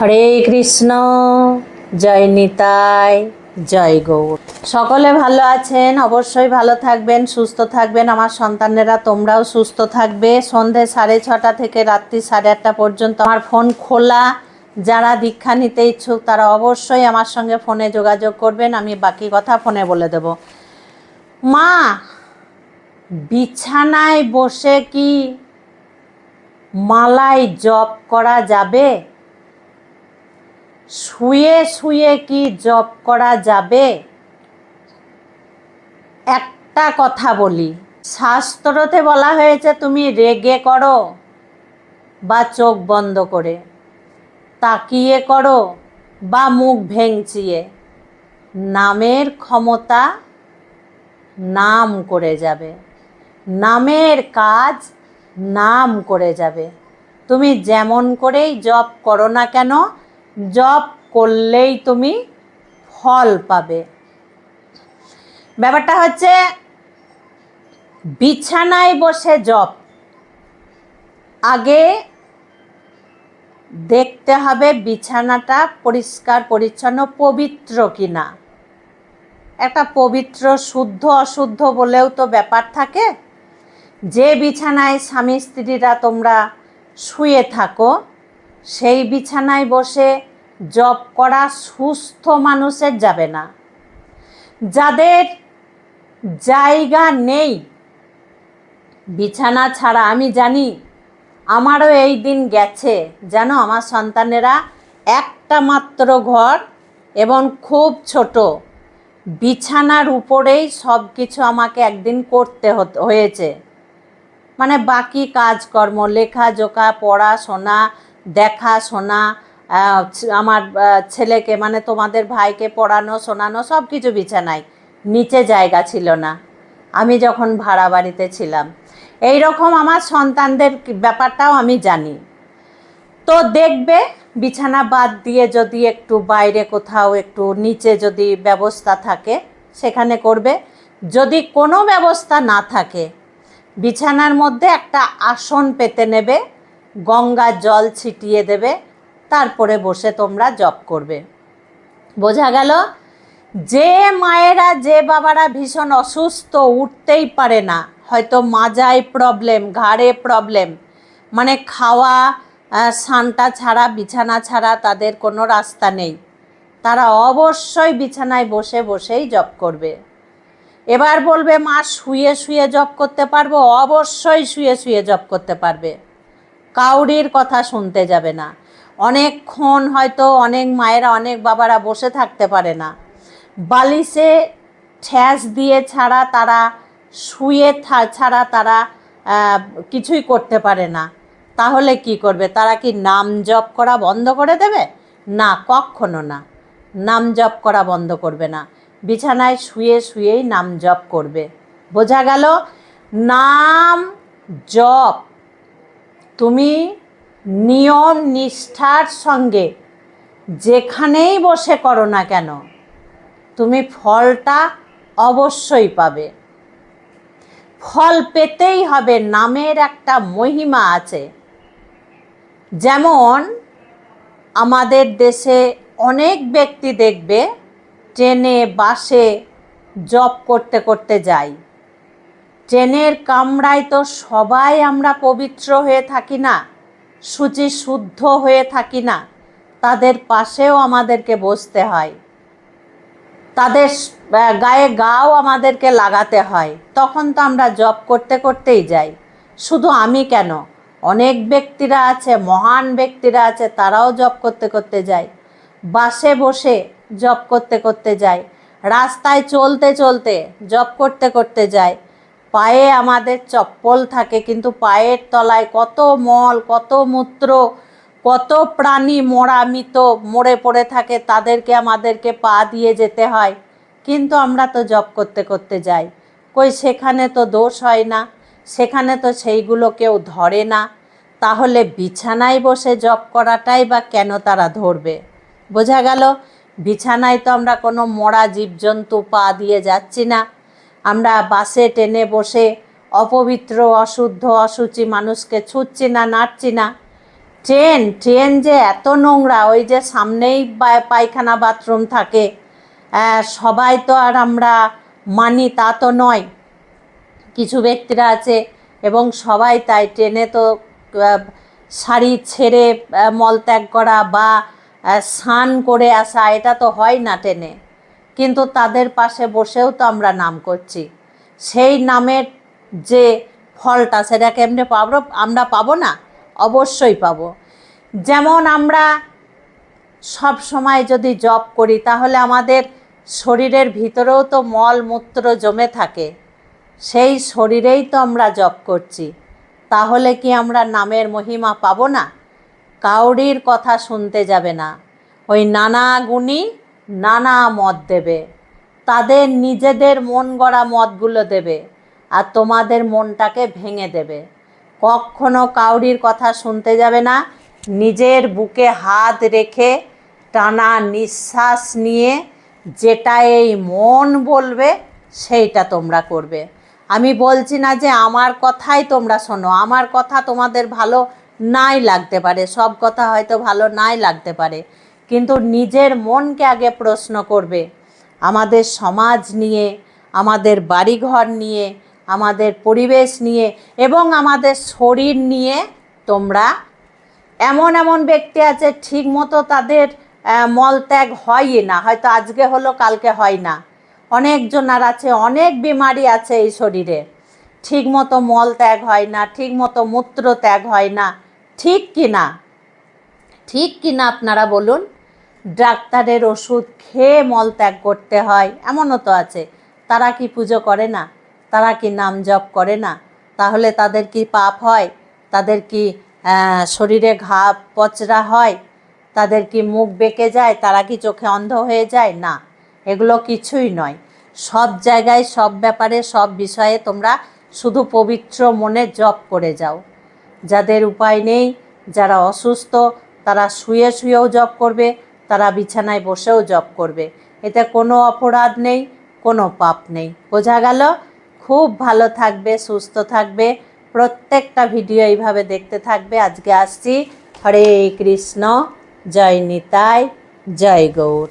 হরে কৃষ্ণ, জয় নিতাই, জয় গৌর। সকলে ভালো আছেন, অবশ্যই ভালো থাকবেন, সুস্থ থাকবেন। আমার সন্তানেরা, তোমরাও সুস্থ থাকবে। সন্ধে সাড়ে ছটা থেকে রাত্রি সাড়ে আটটা পর্যন্ত আমার ফোন খোলা। যারা দীক্ষা নিতে ইচ্ছুক, তারা অবশ্যই আমার সঙ্গে ফোনে যোগাযোগ করবেন। আমি বাকি কথা ফোনে বলে দেব। মা, বিছানায় বসে কি মালায় জপ করা যাবে? শুয়ে শুয়ে কি জপ করা যাবে? একটা কথা বলি, শাস্ত্রতে বলা হয়েছে, তুমি রেগে করো বা চোখ বন্ধ করে, তাকিয়ে করো বা মুখ ভেঙচিয়ে, নামের ক্ষমতা নাম করে যাবে, নামের কাজ নাম করে যাবে, তুমি যেমন করেই জপ করো না কেন জপ করলেই তুমি ফল পাবে। ব্যাপারটা হচ্ছে, বিছানায় বসে জপ আগে দেখতে হবে বিছানাটা পরিষ্কার, পরিচ্ছন্ন, পবিত্র কিনা। একটা পবিত্র, শুদ্ধ, অশুদ্ধ বলেও তো ব্যাপার থাকে। যে বিছানায় স্বামী স্ত্রীরা তোমরা শুয়ে থাকো সেই বিছানায় বসে জব করা সুস্থ মানুষের যাবে না। যাদের জায়গা নেই, বিছানা ছাড়া আমি জানি আমারও এই দিন গেছে। জানো, আমার সন্তানেরা একটা মাত্র ঘর এবং খুব ছোট। বিছানার উপরেই সব কিছু আমাকে একদিন করতে হয়েছে। মানে বাকি কাজকর্ম লেখা লেখাজোকা পড়াশোনা দেখাশোনা আহ, ছ- আমার ছেলেকে মানে তোমাদের ভাইকে পড়ানো শোনানো সব কিছু বিছানায়। নিচে জায়গা ছিল না। আমি যখন ভাড়া বাড়িতে ছিলাম। এই রকম আমার সন্তানদের ব্যাপারটাও আমি জানি। তো দেখবে বিছানা বাদ দিয়ে যদি একটু বাইরে কোথাও একটু নিচে যদি ব্যবস্থা থাকে সেখানে করবে। যদি কোনো ব্যবস্থা না থাকে বিছানার মধ্যে একটা আসন পেতে নেবে গঙ্গা জল ছিটিয়ে দেবে তারপরে বসে তোমরা জপ করবে। বোঝা গেল? যে মায়েরা যে বাবারা ভীষণ অসুস্থ উঠতেই পারে না। হয়তো মাজায় প্রবলেম ঘাড়ে প্রবলেম মানে খাওয়া আহ, স্নানটা ছাড়া বিছানা ছাড়া তাদের কোনো রাস্তা নেই। তারা অবশ্যই বিছানায় বসে বসেই জপ করবে। এবার বলবে মা শুয়ে শুয়ে জব করতে পারব? অবশ্যই শুয়ে শুয়ে জব করতে পারবে। কাউরির কথা শুনতে যাবে না। অনেকক্ষণ হয়তো অনেক মায়েরা, অনেক বাবারা বসে থাকতে পারে না। বালিশে ঠ্যাস দিয়ে ছাড়া তারা শুয়ে থা- ছাড়া তারা কিছুই করতে পারে না। তাহলে কি করবে? তারা কি নাম জপ করা বন্ধ করে দেবে? না, কখনো না। নাম জপ করা বন্ধ করবে না। বিছানায় শুয়ে শুয়েই নাম জপ করবে। বোঝা গেল? নাম জপ তুমি নিয়ম নিষ্ঠার সঙ্গে যেখানেই বসে করো না কেন, তুমি ফলটা অবশ্যই পাবে। ফল পেতেই হবে নামের একটা মহিমা আছে। যেমন, আমাদের দেশে অনেক ব্যক্তি দেখবে, ট্রেনে, বাসে জব করতে করতে যায়। ট্রেনের কামরায় তো সবাই আমরা পবিত্র হয়ে থাকি না শুচি শুদ্ধ হয়ে থাকি না, তাদের পাশেও আমাদেরকে বসতে হয়। তাদের গায়ে গাও আমাদেরকে লাগাতে হয়। তখন তো আমরা জব করতে করতেই যাই। শুধু আমি কেন? অনেক ব্যক্তিরা আছে, মহান ব্যক্তিরা আছে, তারাও জব করতে করতে যায়। বাসে বসে জব করতে করতে যায়। রাস্তায় চলতে চলতে জব করতে করতে যায়। পায়ে আমাদের চপ্পল থাকে, কিন্তু পায়ের তলায় কত মল, কত মূত্র, কত প্রাণী মরা মৃত মরে পড়ে থাকে, তাদেরকে আমাদেরকে পা দিয়ে যেতে হয়। কিন্তু আমরা তো জব করতে করতে যাই। কই সেখানে তো দোষ হয় না, সেখানে তো সেইগুলো কেউ ধরে না। তাহলে বিছানায় বসে জব করাটাই বা কেন তারা ধরবে? বোঝা গেল, বিছানায় তো আমরা কোনো মরা জীবজন্তু পা দিয়ে যাচ্ছি না। আমরা বাসে, ট্রেনে বসে অপবিত্র, অশুদ্ধ অসুচি মানুষকে ছুটছি না, নাড়ছি না। ট্রেন ট্রেন যে এত নোংরা, ওই যে সামনেই পায়খানা বাথরুম থাকে। সবাই তো আর আমরা মানি তা তো নয়। কিছু ব্যক্তিরা আছে এবং সবাই তাই ট্রেনে তো শাড়ি ছেড়ে মলত্যাগ করা বা স্নান করে আসা, এটা তো হয় না ট্রেনে। কিন্তু তাদের পাশে বসেও তো আমরা নাম করছি। সেই নামের যে ফলটা, সেটা কেমনে পাবো? আমরা পাবো না? অবশ্যই পাবো। যেমন আমরা সব সময় যদি জব করি, তাহলে আমাদের শরীরের ভিতরেও তো মল মূত্র জমে থাকে। সেই শরীরেই তো আমরা জব করছি। তাহলে কি আমরা নামের মহিমা পাবো না? কাউরির কথা শুনতে যাবে না। ওই নানা গুণী নানা মত দেবে। তাদের নিজেদের মন গড়া মতগুলো দেবে আর তোমাদের মনটাকে ভেঙে দেবে। কখনো কাউরির কথা শুনতে যাবে না। নিজের বুকে হাত রেখে টানা নিঃশ্বাস নিয়ে যেটা এই মন বলবে, সেইটা তোমরা করবে। আমি বলছি না যে আমার কথাই তোমরা শোনো। আমার কথা তোমাদের ভালো নাই লাগতে পারে। সব কথা হয়তো ভালো নাই লাগতে পারে। কিন্তু নিজের মনকে আগে প্রশ্ন করবে। আমাদের সমাজ নিয়ে, আমাদের বাড়িঘর নিয়ে, আমাদের পরিবেশ নিয়ে এবং আমাদের শরীর নিয়ে তোমরা এমন এমন ব্যক্তি আছে ঠিক মতো তাদের মলত্যাগ হয়ই না, হয়তো আজকে হলো, কালকে হয় না। অনেকজনার আছে, অনেক বিমারি আছে এই শরীরে। ঠিক মতো মল ত্যাগ হয় না ঠিক মতো মূত্র ত্যাগ হয় না। ঠিক কি না ঠিক কি না আপনারা বলুন। ডাক্তারের ওষুধ খেয়ে মল ত্যাগ করতে হয়, এমনও তো আছে। তারা কি পুজো করে না? তারা কি নাম জপ করে না? তাহলে তাদের কি পাপ হয়? তাদের কি শরীরে ঘা পচরা হয়? তাদের কি মুখ বেঁকে যায়? তারা কি চোখে অন্ধ হয়ে যায়? না, এগুলো কিছুই নয়। সব জায়গায়, সব ব্যাপারে, সব বিষয়ে তোমরা শুধু পবিত্র মনে জপ করে যাও। যাদের উপায় নেই, যারা অসুস্থ, তারা শুয়ে শুয়েও জপ করবে। তারা বিছানায় বসেও জব করবে। এতে কোনো অপরাধ নেই, কোনো পাপ নেই। বোঝা গেল? খুব ভালো থাকবে, সুস্থ থাকবে। প্রত্যেকটা ভিডিও এইভাবে দেখতে থাকবে। আজকে আসছি। হরে কৃষ্ণ। জয় নিতাই। জয় গৌর।